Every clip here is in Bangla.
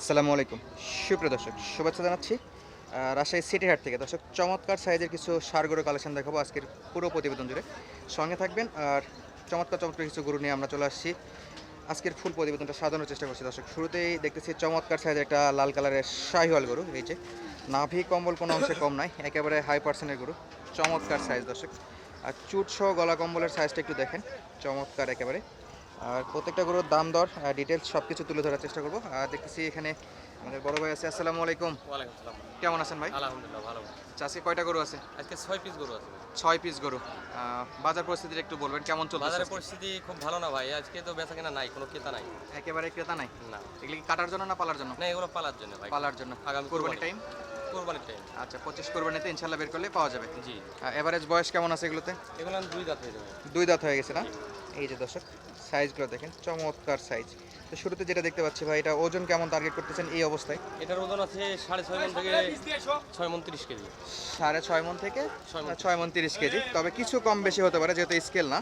আসসালামু আলাইকুম। সুপ্রিয় দর্শক, শুভেচ্ছা জানাচ্ছি রাজশাহী সিটি হাট থেকে। দর্শক, চমৎকার সাইজের কিছু সার গরু কালেকশন দেখাবো আজকের পুরো প্রতিবেদন জুড়ে। সঙ্গে থাকবেন আর চমৎকার চমৎকার কিছু গরু নিয়ে আমরা চলে আসছি। আজকের ফুল প্রতিবেদনটা সাজানোর চেষ্টা করছি। দর্শক, শুরুতেই দেখতেছি চমৎকার সাইজের একটা লাল কালারের শাহিওয়াল গরু, এই যে। নাভি কম্বল কোনো অংশে কম নাই একেবারে হাই পার্সেন্টের গরু, চমৎকার সাইজ দর্শক। আর চুট সহ গলা কম্বলের সাইজটা একটু দেখেন, চমৎকার একেবারে। আর প্রত্যেকটা গরুর দাম দর ডিটেলস সব কিছু তুলে ধরার চেষ্টা করব। আর দেখতেছি এখানে আমাদের বড় ভাই আছে। আসসালামু আলাইকুম। কেমন আছেন ভাই? আলহামদুলিল্লাহ ভালো আজকে কয়টা গরু আছে? আজকে ছয় পিস গরু আছে। ছয় পিস গরু। বাজার পরিস্থিতিটা একটু বলবেন কেমন চলছে বাজারের পরিস্থিতি খুব ভালো না ভাই আজকে তো বেচা কেনা নাই কোনো ক্রেতা নাই। একেবারে ক্রেতা নাই? না। এগুলি কাটার জন্য না পালার জন্য? না এগুলো পালার জন্য ভাই। পালার জন্য। আগামী কোরবানি টাইম কোরবানির টাইম আচ্ছা পঁচিশ কোরবানিতে ইনশাল্লাহ বের করলে পাওয়া যাবে। জি। এভারেজ বয়স কেমন আছে এগুলোতে? এগুলো দুই দাঁত হয়ে যাবে। দুই দাঁত হয়ে গেছে না? এই যে দর্শক সাইজগুলো দেখেন চমৎকার সাইজ। তো শুরুতে যেটা দেখতে পাচ্ছি ভাই এটা ওজন কেমন টার্গেট করতেছেন এই অবস্থায়? এটার ওজন আছে সাড়ে ছয় মন থেকে ছয় মন তিরিশ কেজি। সাড়ে ছয় মন থেকে ছয় ছয় মন তিরিশ কেজি। তবে কিছু কম বেশি হতে পারে যেহেতু স্কেল না।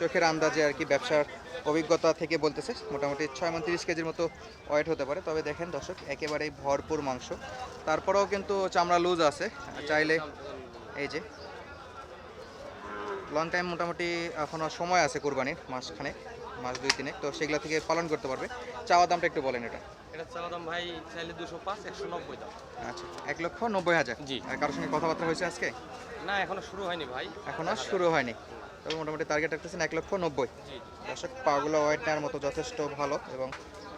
চোখের আন্দাজে আর কি ব্যবসার অভিজ্ঞতা থেকে বলতেছে মোটামুটি ছয় মন তিরিশ কেজির মতো ওয়েট হতে পারে। তবে দেখেন দর্শক একেবারেই ভরপুর মাংস। তারপরেও কিন্তু চামড়া লুজ আছে। চাইলে এই যে লং টাইম মোটামুটি এখনও সময় আছে কোরবানির মাসখানে মাস দুই তিনে তো সেগুলো থেকে পালন করতে পারবে। চাওয়া দামটা একটু বলেন এটা। এটা চাওয়া দাম ভাই চাইলে দুশো পাঁচ একশো নব্বই দাম। আচ্ছা এক লক্ষ নব্বই হাজার। জি। আর কারোর সঙ্গে কথাবার্তা হয়েছে আজকে? না এখনও শুরু হয়নি ভাই। শুরু হয়নি। তবে মোটামুটি টার্গেট রাখতেছেন এক লক্ষ নব্বই। দর্শক পাগুলো মতো যথেষ্ট ভালো এবং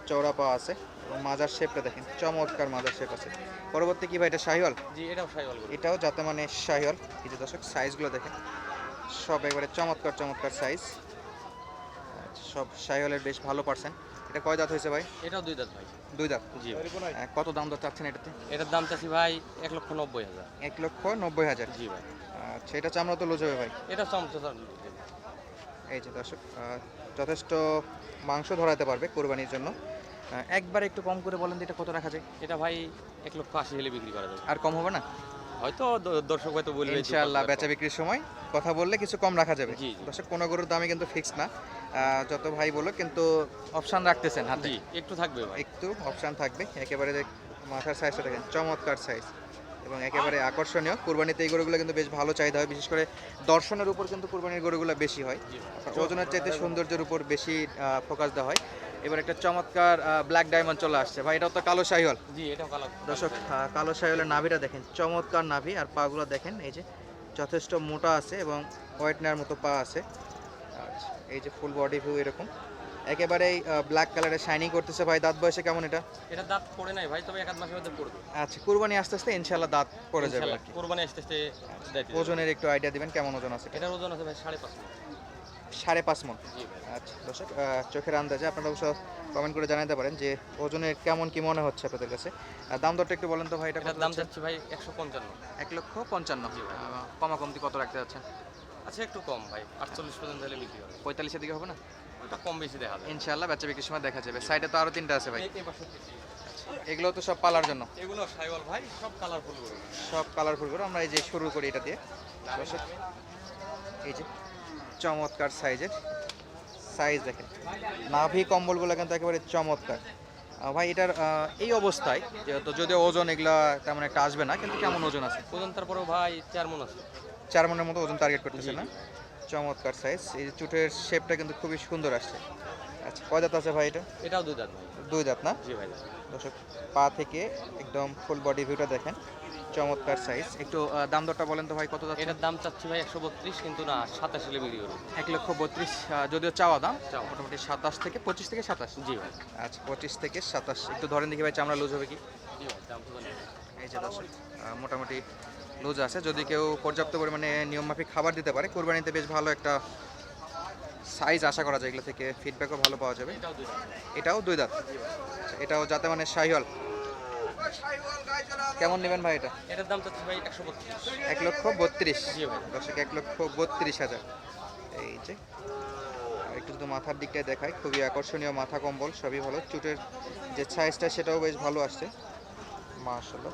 চৌড়া পা আছে। এবং মাজার শেপটা দেখেন চমৎকার মাজার শেপ আছে। পরবর্তী কি ভাই এটা শাহিওয়াল? জি এটাও যাতে মানে শাহিওয়াল। এই যে দর্শক সাইজগুলো দেখেন। সব একবারে চমৎকার চমৎকার সাইজ সব শাহিওয়ালের বেশ ভালো পার্সেন্ট এটা কয় দাঁত হয়েছে ভাই? এটাও দুই দাঁত ভাই। দুই দাঁত? জি। কত দাম দর চাচ্ছেন এটাতে? এটার দাম চাচ্ছি ভাই এক লক্ষ নব্বই হাজার। এক লক্ষ নব্বই হাজার। জি ভাই। আচ্ছা এটা চামড়া তো লুজ হবে ভাই? এটা চামচা এই যে দর্শক যথেষ্ট মাংস ধরাতে পারবে কোরবানির জন্য। একবার একটু কম করে বলেন এটা কত রাখা যায়? এটা ভাই এক লক্ষ আশি হলে বিক্রি করা যাবে। আর কম হবে না? হয়তো দর্শক হয়তো বলবে ইনশাআল্লাহ বেচা বিক্রির সময় কথা বললে কিছু কম রাখা যাবে। দর্শক কোনো গরুর দামে কিন্তু ফিক্স না। যত ভাই বলো কিন্তু অপশন রাখতেছেন হাতে। একটু থাকবে ভাই। একটু অপশন থাকবে। একেবারে মাথার সাইজটা দেখেন চমৎকার সাইজ এবং একেবারে আকর্ষণীয়। কুরবানিতে এই গরুগুলো কিন্তু বেশ ভালো চাহিদা হয়। বিশেষ করে দর্শনের উপর কিন্তু কুরবানির গরুগুলো বেশি হয়। ওজনের চাইতে সৌন্দর্যের উপর বেশি ফোকাস দেওয়া হয়। এবার একটা চমৎকার ব্ল্যাক ডায়মন্ড চলে আসছে। ভাই এটাও তো কালো শাহিওয়াল। জি এটাও কালো। দর্শক কালো শাহিওয়ালের নাভিটা দেখেন চমৎকার নাভি আর পাগুলো দেখেন এই যে যথেষ্ট মোটা আছে এবং হোয়াইট নেয়ার মতো পা আছে। আচ্ছা, এই যে ফুল বডি ভিউ এরকম। একেবারেই ব্ল্যাক কালারে শাইনিং করতেছে। ভাই দাঁত বয়সে কেমন এটা? এটা দাঁত পড়ে নাই ভাই তবে এক আধ মাসের মধ্যে পড়বে। আচ্ছা কুরবানি আস্তে আস্তে ইনশাল্লাহ দাঁত পড়ে যাবে ইনশাআল্লাহ, কোরবানি আস্তে আস্তে দায়িত্ব ওজনের একটু আইডিয়া দিবেন কেমন ওজন আছে এটার ওজন আছে ভাই সাড়ে পাঁচ। সাড়ে পাঁচ মন। আচ্ছা দর্শক চোখের আন্দাজে আপনারা অবশ্য কমেন্ট করে জানাতে পারেন যে ওজনের কেমন কি মনে হচ্ছে আপনাদের কাছে। আর দাম দরটা একটু বলেন তো ভাই এটা দাম যাচ্ছে? ভাই একশো পঞ্চান্ন। এক লক্ষ পঞ্চান্ন। কমা কমতি কত রাখতে যাচ্ছেন? আচ্ছা একটু কম ভাই আটচল্লিশ পর্যন্ত হলে বিক্রি হবে। পঁয়তাল্লিশের দিকে হবে না? ওটা কম বেশি দেখা যায়। ইনশাল্লাহ বাচ্চা বিক্রির সময় দেখা যাবে। সাইডে তো আরও তিনটা আছে ভাই। দেখি। এগুলো তো সব পালার জন্য? এগুলো সাইওয়াল ভাই সব কালারফুল গরু। সব কালারফুল করে আমরা এই যে শুরু করি এটা দিয়ে। এই যে চমৎকার সাইজের। সাইজ দেখেন নাভি কম্বলগুলো কিন্তু একেবারে চমৎকার। ভাই এটার এই অবস্থায় তো যদি ওজন এগুলা তেমন একটা আসবে না কিন্তু কেমন ওজন আছে? ওজন তারপরেও ভাই চার মন আছে। চার মনের মতো ওজন টার্গেট করতেছে না? চমৎকার সাইজ এই চুটের শেপটা কিন্তু খুবই সুন্দর আসছে। আচ্ছা কয় দাঁত আছে ভাই এটা? এটাও দুই দাঁত ভাই। দুই দাঁত না? জি ভাই। দর্শক পা থেকে একদম ফুল বডি ভিউটা দেখেন। চমৎকার সাইজ একটু দাম দরটা বলেন তো ভাই কত যাচ্ছে? এটার দাম চাচ্ছি ভাই একশো বত্রিশ কিন্তু না সাতাশ হলে বিক্রি করব। এক লক্ষ বত্রিশ যদিও চাওয়া দাম মোটামুটি সাতাশ থেকে পঁচিশ থেকে সাতাশ। জি ভাই। আচ্ছা পঁচিশ থেকে সাতাশ। একটু ধরেন দেখি ভাই চামড়া লুজ হবে কি। এই যে দর্শক মোটামুটি লুজ আছে। যদি কেউ পর্যাপ্ত পরিমাণে নিয়মমাফিক খাবার দিতে পারে কোরবানিতে বেশ ভালো একটা সাইজ আশা করা যায় এগুলো থেকে ফিডব্যাকও ভালো পাওয়া যাবে। এটাও দুই দাঁত। এটাও আচ্ছা, এটাও যাতে মানে শাহিওয়াল। কেমন নেবেন ভাই এটা? এটার দাম চাচ্ছি ভাই একশো বত্রিশ। এক লক্ষ বত্রিশ। দর্শক এক লক্ষ বত্রিশ হাজার। এই যে একটু যদি মাথার দিকটায় দেখায় খুবই আকর্ষণীয় মাথা কম্বল সবই ভালো। চুটের যে সাইজটা সেটাও বেশ ভালো আসছে। মাশাল্লাহ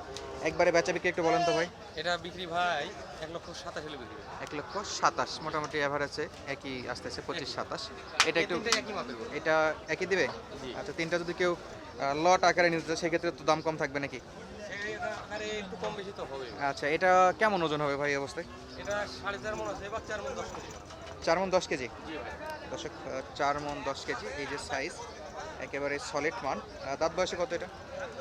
একবারে বেচা বিক্রি একটু বলেন তো ভাই। এটা বিক্রি ভাই এক লক্ষ সাতাশ হলে বিক্রি এক লক্ষ সাতাশ মোটামুটি অ্যাভারেজে একই আসতেছে পঁচিশ সাতাশ। এটা একটু এটা একই দিবে? আচ্ছা তিনটা যদি কেউ লট আকারে নিতে চায় সেক্ষেত্রে তো দাম কম থাকবে নাকি? আচ্ছা এটা কেমন ওজন হবে ভাই অবস্থায়? এটা সাড়ে চার মন আছে এবার চার মন দশ কেজি। চার মন দশ কেজি? আহ, চার মন দশ কেজি এই যে সাইজ একেবারে সলিড মান। দাঁত বয়সে কত এটা?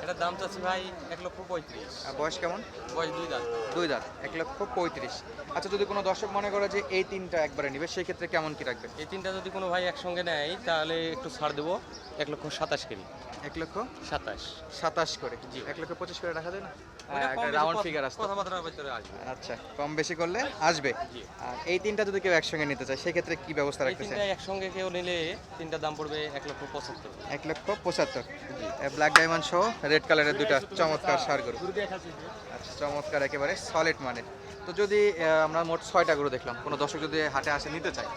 এটার দাম চাচ্ছি ভাই এক লক্ষ পঁয়ত্রিশ। বয়স কেমন? বয়স দুই দাঁত। দুই দাঁত এক লক্ষ পঁয়ত্রিশ। আচ্ছা যদি কোনো দর্শক মনে করে যে এই তিনটা একবারে নিবে সেই ক্ষেত্রে কেমন কি রাখবে এই তিনটা যদি কোনো ভাই একসঙ্গে নেয় তাহলে একটু ছাড় দেবো। এক লক্ষ সাতাশ কেজি। এক লক্ষ? সাতাশ। সাতাশ করে। জি। এক লক্ষ পঁচিশ করে রাখা যায় না? রাউন্ড ফিগার কথাবার্তার ভিতরে আসবে। আচ্ছা কম বেশি করলে আসবে। আর এই তিনটা যদি কেউ একসঙ্গে নিতে চায় সেক্ষেত্রে কি ব্যবস্থা রাখতেছে তিনটা একসঙ্গে কেউ নিলে তিনটা দাম পড়বে এক লক্ষ পঁচাত্তর। এক লক্ষ পঁচাত্তর। ব্ল্যাক ডায়মন্ড সহ রেড কালারের দুটা চমৎকার সার গরু। আচ্ছা চমৎকার একেবারে সলিড মানের। তো যদি আমরা মোট ছয়টা গরু দেখলাম, কোনো দর্শক যদি হাটে আসে, নিতে চায়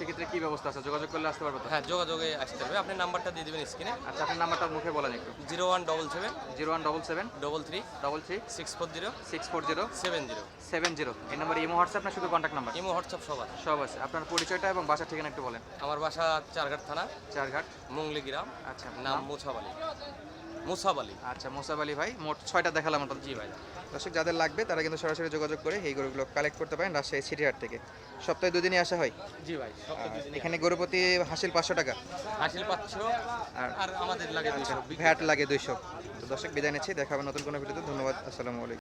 সেক্ষেত্রে কি ব্যবস্থা আছে? যোগাযোগ করলে আসতে পারবে হ্যাঁ যোগাযোগে আসতে হবে আপনি নাম্বারটা দিয়ে দেবেন স্ক্রিনে। আচ্ছা আপনার নাম্বারটা মুখে বলেন একটু। Zero one double seven zero one double seven double three double three six four zero six four zero seven zero. Seven zero. এই নাম্বার ইমো হোয়াটসঅ্যাপ না শুধু কন্ট্যাক্ট নাম্বার ইমো হোয়াটসঅ্যাপ সব আছে। সব আছে। আপনার পরিচয়টা এবং বাসার ঠিকানা একটু বলেন। আমার বাসা চারঘাট থানা চারঘাট। মুংলি গ্রাম। আচ্ছা নাম মুছাব আলী মুসাব আলী। আচ্ছা মোসাব আলী ভাই মোট ছয়টা দেখালাম আপনার জি ভাই। দর্শক যাদের লাগবে তারা কিন্তু সরাসরি যোগাযোগ করে এই গরুগুলো কালেক্ট করতে পারেন রাজশাহী সিটিহাট থেকে। সপ্তাহে দুদিনই আসা হয়। জি ভাই এখানে গরুপতি হাসিল পাঁচশো টাকা। হাসিল পাঁচশো আর- আমাদের লাগে ভ্যাট লাগে দুইশো। তো দর্শক বিদায় নিচ্ছি দেখা হবে নতুন কোনো ভিডিওতে। ধন্যবাদ আসসালামু আলাইকুম।